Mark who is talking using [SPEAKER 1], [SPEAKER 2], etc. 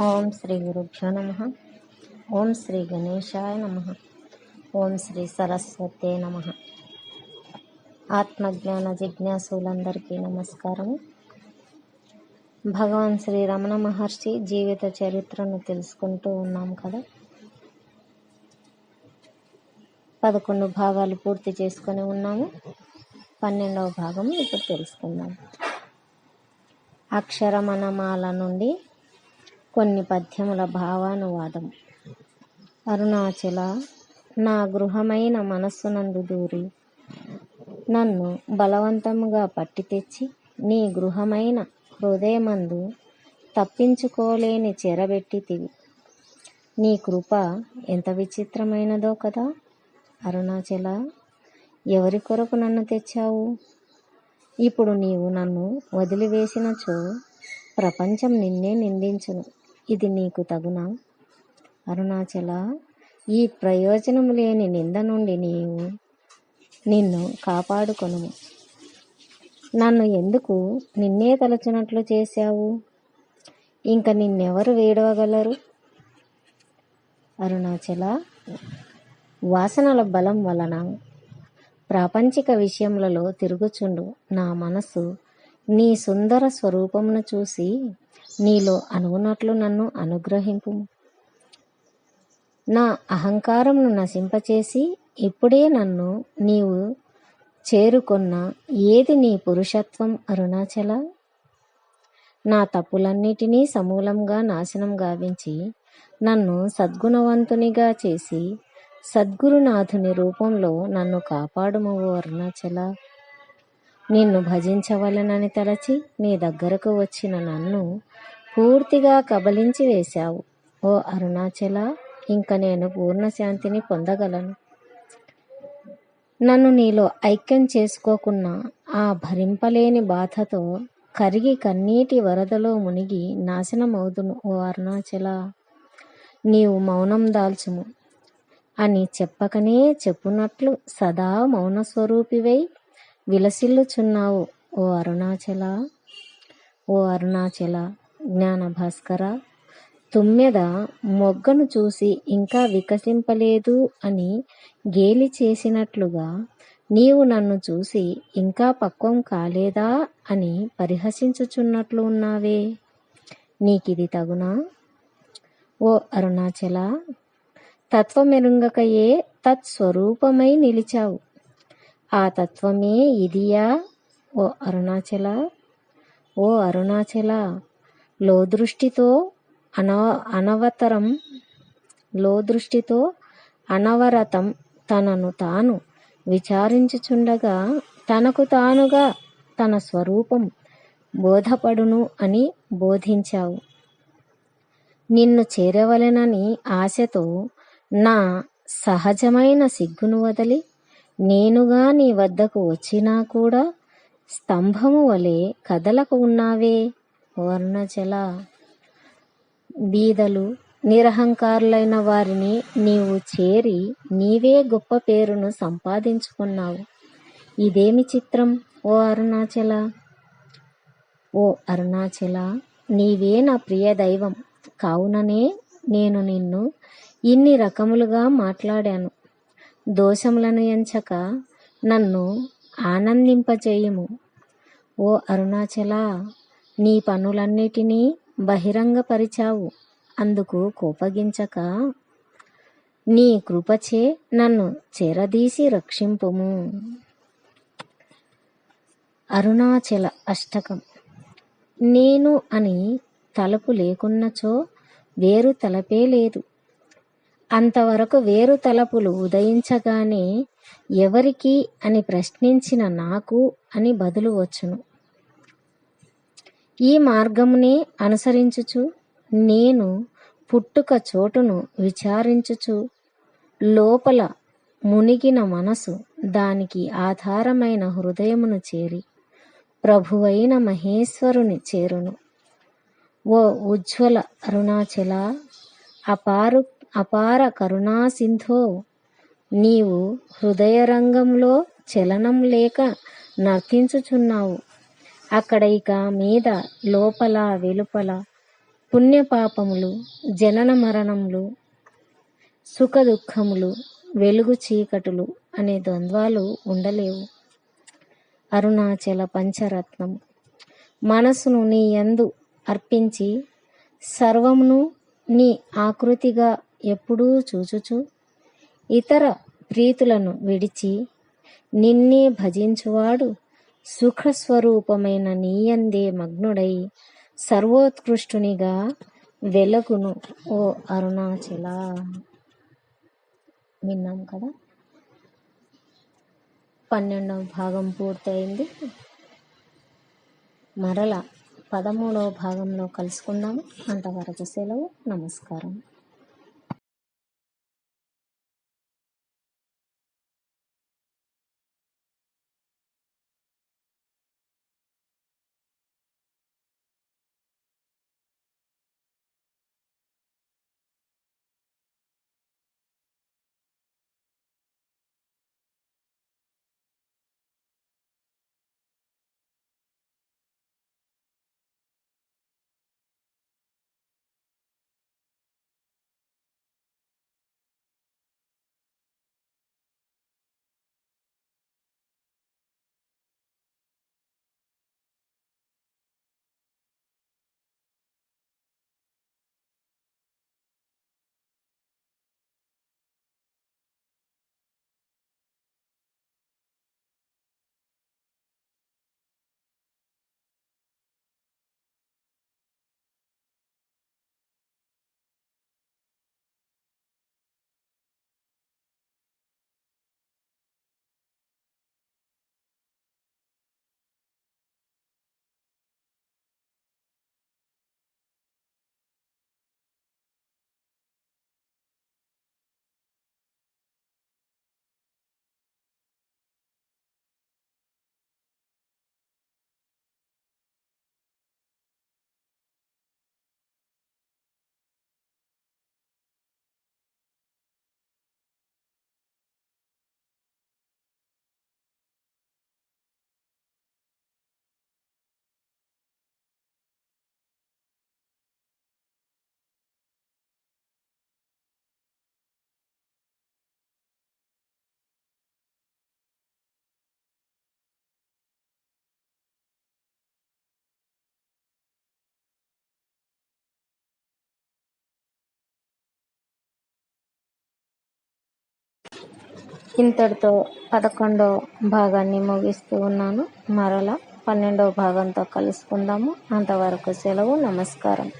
[SPEAKER 1] ఓం శ్రీ గురుభ్యో నమ. ఓం శ్రీ గణేశాయ నమ. ఓం శ్రీ సరస్వతే నమ. ఆత్మజ్ఞాన జిజ్ఞాసులందరికీ నమస్కారం భగవాన్ శ్రీ రమణ మహర్షి జీవిత చరిత్రను తెలుసుకుంటూ ఉన్నాం కదా. పదకొండు భాగాలు పూర్తి చేసుకొని ఉన్నాము. పన్నెండవ భాగం ఇప్పుడు తెలుసుకుందాం. అక్షరమణమాల నుండి కొన్ని పద్యముల భావానువాదం. అరుణాచల నా గృహమైన మనస్సునందు దూరి నన్ను బలవంతముగా పట్టి తెచ్చి నీ గృహమైన హృదయమందు తప్పించుకోలేని చెరబెట్టితివి నీ కృప ఎంత విచిత్రమైనదో కదా అరుణాచల! ఎవరి కొరకు నన్ను తెచ్చావు? ఇప్పుడు నీవు నన్ను వదిలివేసినచో ప్రపంచం నిన్నే నిందించును. ఇది నీకు తగునా? అరుణాచల ఈ ప్రయోజనం లేని నింద నుండి నీవు నిన్ను కాపాడుకొను నన్ను ఎందుకు నిన్నే తలచినట్లు చేశావు? ఇంక నిన్నెవరు వేడవగలరు? అరుణాచల వాసనల బలం వలన ప్రాపంచిక విషయములలో తిరుగుచుండు నా మనసు నీ సుందర స్వరూపమును చూసి నీలో అనుగునట్లు నన్ను అనుగ్రహింపు. నా అహంకారమును నశింపచేసి ఇప్పుడే నన్ను నీవు చేరుకున్న ఏది నీ పురుషత్వం అరుణాచల? నా తప్పులన్నిటినీ సమూలంగా నాశనం గావించి నన్ను సద్గుణవంతునిగా చేసి సద్గురునాథుని రూపంలో నన్ను కాపాడుము అరుణాచల? నిన్ను భజించవలనని తలచి నీ దగ్గరకు వచ్చిన నన్ను పూర్తిగా కబలించి వేశావు. ఓ అరుణాచల ఇంక నేను పూర్ణశాంతిని పొందగలను. నన్ను నీలో ఐక్యం చేసుకోకున్న ఆ భరింపలేని బాధతో కరిగి కన్నీటి వరదలో మునిగి నాశనమవుదును ఓ అరుణాచల. నీవు మౌనం దాల్చుము. అని చెప్పకనే చెప్పునట్లు సదా మౌన స్వరూపివై విలసిల్లుచున్నావు ఓ అరుణాచల ఓ అరుణాచల జ్ఞాన భాస్కర తుమ్మెద మొగ్గను చూసి ఇంకా వికసింపలేదు అని గేలి చేసినట్లుగా నీవు నన్ను చూసి ఇంకా పక్వం కాలేదా అని పరిహసించుచున్నట్లు ఉన్నావే. నీకిది తగునా? ఓ అరుణాచల తత్వమెరుంగకయే తత్స్వరూపమై నిలిచావు. ఆ తత్వమే ఇదియా? ఓ అరుణాచల ఓ అరుణాచల. లోదృష్టితో అన అనవతరం లోదృష్టితో అనవరతం తనను తాను విచారించుచుండగా తనకు తానుగా తన స్వరూపం బోధపడును అని బోధించావు. నిన్ను చేరవలెనని ఆశతో నా సహజమైన సిగ్గును వదిలి నేనుగా నీ వద్దకు వచ్చినా కూడా స్తంభము వలె కదలకు ఉన్నావే వర్ణచల బీదలు నిరహంకారులైన వారిని నీవు చేరి నీవే గొప్ప పేరును సంపాదించుకున్నావు. ఇదేమి చిత్రం? ఓ అరుణాచల ఓ అరుణాచల నీవే నా ప్రియ దైవం. కావుననే నేను నిన్ను ఇన్ని రకములుగా మాట్లాడాను. దోషములను ఎంచక నన్ను ఆనందింపచేయుము ఓ అరుణాచల నీ పనులన్నిటినీ బహిరంగపరిచావు అందుకు కోపగించక. నీ కృపచే నన్ను చేరదీసి రక్షింపుము. అరుణాచల అష్టకం. నేను అని తలుపు లేకున్నచో వేరు తలపే లేదు. అంతవరకు వేరు తలపులు ఉదయించగానే ఎవరికి అని ప్రశ్నించిన నాకు అని బదులు వచ్చును. ఈ మార్గమునే అనుసరించుచు నేను పుట్టుక చోటును విచారించుచు లోపల మునిగిన మనసు దానికి ఆధారమైన హృదయమును చేరి ప్రభువైన మహేశ్వరుని చేరును. ఓ ఉజ్వల అరుణాచల అపారు అపార కరుణాసింధో నీవు హృదయరంగంలో చలనం లేక నర్తించుచున్నావు. అక్కడ ఇక మీద లోపల వెలుపల పుణ్యపాపములు జనన మరణములు సుఖ దుఃఖములు వెలుగు చీకటులు అనే ద్వంద్వాలు ఉండలేవు. అరుణాచల పంచరత్నం! మనసును నీ యందు అర్పించి సర్వమును నీ ఆకృతిగా ఎప్పుడూ చూచుచు ఇతర ప్రీతులను విడిచి నిన్నే భజించువాడు సుఖస్వరూపమైన నీయందే మగ్నుడై సర్వోత్కృష్టునిగా వెలగును ఓ అరుణాచల. విన్నాం కదా? పన్నెండవ భాగం పూర్తయింది. మరల పదమూడవ భాగంలో కలుసుకుందాము అంతవరకు సెలవు. నమస్కారం. ఇంతటితో పదకొండో భాగాన్ని ముగిస్తూ ఉన్నాను. మరలా పన్నెండవ భాగంతో కలుసుకుందాము. అంతవరకు సెలవు నమస్కారం.